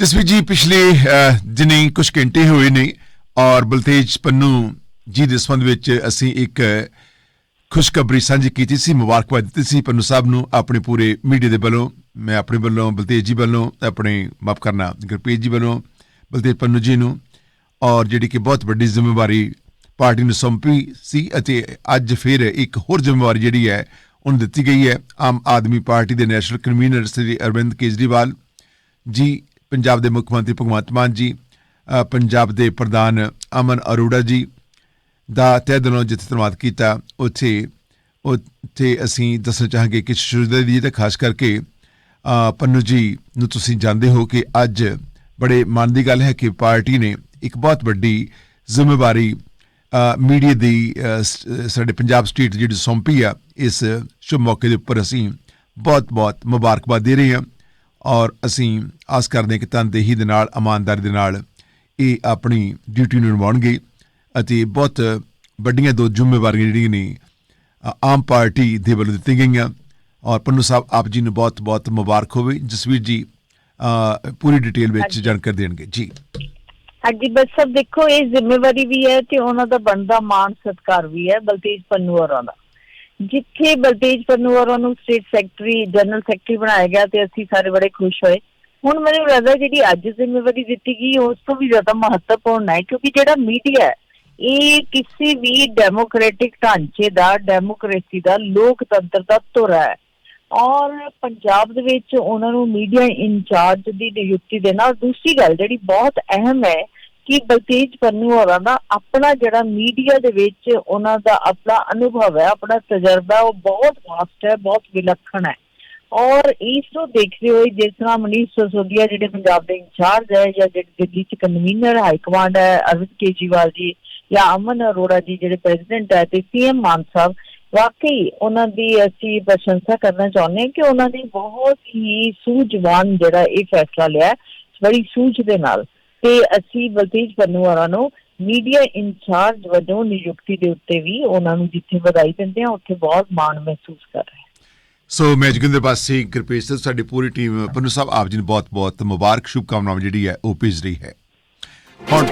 ਜਸਵੀਰ ਜੀ, ਪਿਛਲੇ ਦਿਨੇ ਦਿਨੀ ਕੁਝ ਘੰਟੇ ਹੋਏ ਨੇ ਔਰ ਬਲਤੇਜ ਪੰਨੂ ਜੀ ਦੇ ਸੰਬੰਧ ਵਿੱਚ ਅਸੀਂ ਇੱਕ ਖੁਸ਼ਖਬਰੀ ਸਾਂਝੀ ਕੀਤੀ ਸੀ, ਮੁਬਾਰਕਬਾਦ ਦਿੱਤੀ ਸੀ ਪੰਨੂ ਸਾਹਿਬ ਨੂੰ ਆਪਣੇ ਪੂਰੇ ਮੀਡੀਆ ਦੇ ਵੱਲੋਂ, ਮੈਂ ਆਪਣੇ ਵੱਲੋਂ, ਬਲਤੇਜ ਜੀ ਵੱਲੋਂ, ਆਪਣੇ ਮਾਫ ਕਰਨਾ ਗੁਰਪ੍ਰੀਤ ਜੀ ਵੱਲੋਂ, ਬਲਤੇਜ ਪੰਨੂ ਜੀ ਨੂੰ ਔਰ ਜਿਹੜੀ ਕਿ ਬਹੁਤ ਵੱਡੀ ਜ਼ਿੰਮੇਵਾਰੀ ਪਾਰਟੀ ਨੂੰ ਸੌਂਪੀ ਸੀ ਅਤੇ ਅੱਜ ਫਿਰ ਇੱਕ ਹੋਰ ਜ਼ਿੰਮੇਵਾਰੀ ਜਿਹੜੀ ਹੈ, ਉਹਨੂੰ ਦਿੱਤੀ ਗਈ ਹੈ। ਆਮ ਆਦਮੀ ਪਾਰਟੀ ਦੇ ਨੈਸ਼ਨਲ ਕਨਵੀਨਰ ਸ੍ਰੀ ਅਰਵਿੰਦ ਕੇਜਰੀਵਾਲ ਜੀ ਪੰਜਾਬ ਦੇ ਮੁੱਖ ਮੰਤਰੀ ਭਗਵੰਤ ਮਾਨ ਜੀ ਪੰਜਾਬ ਦੇ ਪ੍ਰਧਾਨ ਅਮਨ ਅਰੋੜਾ ਜੀ ਦਾ ਤਹਿ ਦਿਲੋਂ ਜਿੱਥੇ ਧੰਨਵਾਦ ਕੀਤਾ, ਉੱਥੇ ਉੱਥੇ ਅਸੀਂ ਦੱਸਣਾ ਚਾਹਾਂਗੇ ਕਿ ਸ਼ੁਰੂਆਤ ਦੀ ਤਾਂ ਖਾਸ ਕਰਕੇ ਪੰਨੂ ਜੀ ਨੂੰ ਤੁਸੀਂ ਜਾਣਦੇ ਹੋ ਕਿ ਅੱਜ ਬੜੇ ਮਾਣ ਦੀ ਗੱਲ ਹੈ ਕਿ ਪਾਰਟੀ ਨੇ ਇੱਕ ਬਹੁਤ ਵੱਡੀ ਜ਼ਿੰਮੇਵਾਰੀ ਮੀਡੀਆ ਦੀ ਸ- ਸਾਡੇ ਪੰਜਾਬ ਸਟੇਟ ਜਿਹੜੀ ਸੌਂਪੀ ਆ, ਇਸ ਸ਼ੁਭ ਮੌਕੇ ਦੇ ਉੱਪਰ ਅਸੀਂ ਬਹੁਤ ਬਹੁਤ ਮੁਬਾਰਕਬਾਦ ਦੇ ਰਹੇ ਹਾਂ। ਔਰ ਅਸੀਂ ਆਸ ਕਰਦੇ ਕਿ ਤਨਦੇਹੀ ਦੇ ਨਾਲ ਇਮਾਨਦਾਰੀ ਦੇ ਨਾਲ ਇਹ ਆਪਣੀ ਡਿਊਟੀ ਨੂੰ ਨਿਭਾਉਣਗੇ ਅਤੇ ਬਹੁਤ ਵੱਡੀਆਂ ਦੋ ਜ਼ਿੰਮੇਵਾਰੀਆਂ ਜਿਹੜੀਆਂ ਨੇ ਆਮ ਪਾਰਟੀ ਦੇ ਵੱਲੋਂ ਦਿੱਤੀਆਂ ਗਈਆਂ। ਔਰ ਪੰਨੂ ਸਾਹਿਬ ਆਪ ਜੀ ਨੂੰ ਬਹੁਤ ਬਹੁਤ ਮੁਬਾਰਕ ਹੋਵੇ। ਜਸਵੀਰ ਜੀ ਪੂਰੀ ਡਿਟੇਲ ਵਿੱਚ ਜਾਣਕਾਰੀ ਦੇਣਗੇ। ਜੀ। ਹਾਂਜੀ ਬਸ ਸਭ ਦੇਖੋ ਇਹ ਜ਼ਿੰਮੇਵਾਰੀ ਵੀ ਹੈ ਤੇ ਉਹਨਾਂ ਦਾ ਬਣਦਾ ਮਾਣ ਸਤਕਾਰ ਵੀ ਹੈ ਬਲਤੇਜ ਪੰਨੂ ਹੋਰਾਂ ਦਾ। ਜਿੱਥੇ ਬਲਤੇਜ ਪੰਨੂ ਹੋਰਾਂ ਨੂੰ ਸਟੇਟ ਸੈਕਟਰੀ ਜਨਰਲ ਸੈਕਟਰੀ ਬਣਾਇਆ ਗਿਆ ਤੇ ਅਸੀਂ ਸਾਰੇ ਬੜੇ ਖੁਸ਼ ਹੋਏ। ਹੁਣ ਮੈਨੂੰ ਲੱਗਦਾ ਜਿਹੜੀ ਅੱਜ ਜ਼ਿੰਮੇਵਾਰੀ ਦਿੱਤੀ ਗਈ, ਉਸ ਤੋਂ ਵੀ ਜ਼ਿਆਦਾ ਮਹੱਤਵਪੂਰਨ ਹੈ, ਕਿਉਂਕਿ ਜਿਹੜਾ ਮੀਡੀਆ ਹੈ, ਇਹ ਕਿਸੇ ਵੀ ਡੈਮੋਕ੍ਰੈਟਿਕ ਢਾਂਚੇ ਦਾ ਡੈਮੋਕ੍ਰੇਸੀ ਦਾ, ਲੋਕਤੰਤਰ ਦਾ ਧੁਰਾ ਹੈ। ਔਰ ਪੰਜਾਬ ਦੇ ਵਿੱਚ ਉਹਨਾਂ ਨੂੰ ਮੀਡੀਆ ਇੰਚਾਰਜ ਦੀ ਨਿਯੁਕਤੀ ਦੇਣਾ ਨਾਲ ਦੂਸਰੀ ਗੱਲ ਜਿਹੜੀ ਬਹੁਤ ਅਹਿਮ ਹੈ ਕਿ ਬਲਤੇਜ ਪੰਨੂ ਹੋਰਾਂ ਦਾ ਆਪਣਾ ਜਿਹੜਾ ਮੀਡੀਆ ਦੇ ਵਿੱਚ ਉਹਨਾਂ ਦਾ ਆਪਣਾ ਅਨੁਭਵ ਹੈ, ਆਪਣਾ ਤਜਰਬਾ ਉਹ ਬਹੁਤ ਵਾਸਟ ਹੈ, ਬਹੁਤ ਵਿਲੱਖਣ ਹੈ। ਔਰ ਇਸ ਨੂੰ ਦੇਖਦੇ ਹੋਏ ਜਿਸ ਤਰ੍ਹਾਂ ਮਨੀਸ਼ ਸੋਸੋਦੀਆ ਜਿਹੜੇ ਪੰਜਾਬ ਦੇ ਇੰਚਾਰਜ ਹੈ ਜਾਂ ਜਿਹੜੇ ਦਿੱਲੀ ਚ ਕਨਵੀਨਰ ਹਾਈ ਕਮਾਂਡ ਹੈ, ਅਰਵਿੰਦ ਕੇਜਰੀਵਾਲ ਜੀ ਜਾਂ ਅਮਨ ਅਰੋੜਾ ਜੀ ਜਿਹੜੇ ਪ੍ਰੈਜ਼ੀਡੈਂਟ ਹੈ ਤੇ ਸੀਐਮ ਮਾਨ ਸਾਹਿਬ, ਵਾਕਈ ਉਹਨਾਂ ਦੀ ਅਸੀਂ ਪ੍ਰਸ਼ੰਸਾ ਕਰਨਾ ਚਾਹੁੰਦੇ ਹਾਂ ਕਿ ਉਹਨਾਂ ਨੇ ਬਹੁਤ ਹੀ ਸੂਝਵਾਨ ਜਿਹੜਾ ਇਹ ਫੈਸਲਾ ਲਿਆ ਬੜੀ ਸੂਝ ਦੇ ਨਾਲ। ਤੇ ਅਸੀਂ ਬਲਤੇਜ ਪੰਨੂ ਹੋਰਾਂ ਨੂੰ ਮੀਡੀਆ ਇੰਚਾਰਜ ਵਜੋਂ ਨਿਯੁਕਤੀ ਦੇ ਉੱਤੇ ਵੀ ਉਹਨਾਂ ਨੂੰ ਜਿੱਥੇ ਵਧਾਈ ਦਿੰਦੇ ਆ ਉੱਥੇ ਬਹੁਤ ਮਾਣ ਮਹਿਸੂਸ ਕਰ ਰਹੇ ਸੋ ਮੈਂ ਜੋਗਿੰਦਰ ਬਾਸੀ ਗੁਰਪ੍ਰੀਤ ਸਿੰਘ, ਸਾਡੀ ਪੂਰੀ ਟੀਮ, ਪੰਨੂ ਸਾਹਿਬ, ਆਪ ਜੀ ਨੂੰ ਬਹੁਤ ਬਹੁਤ ਮੁਬਾਰਕ, ਸ਼ੁਭਕਾਮਨਾਵਾਂ ਜਿਹੜੀ ਹੈ, ਉਹ ਭੇਜ ਰਹੀ ਹੈ। ਹੁਣ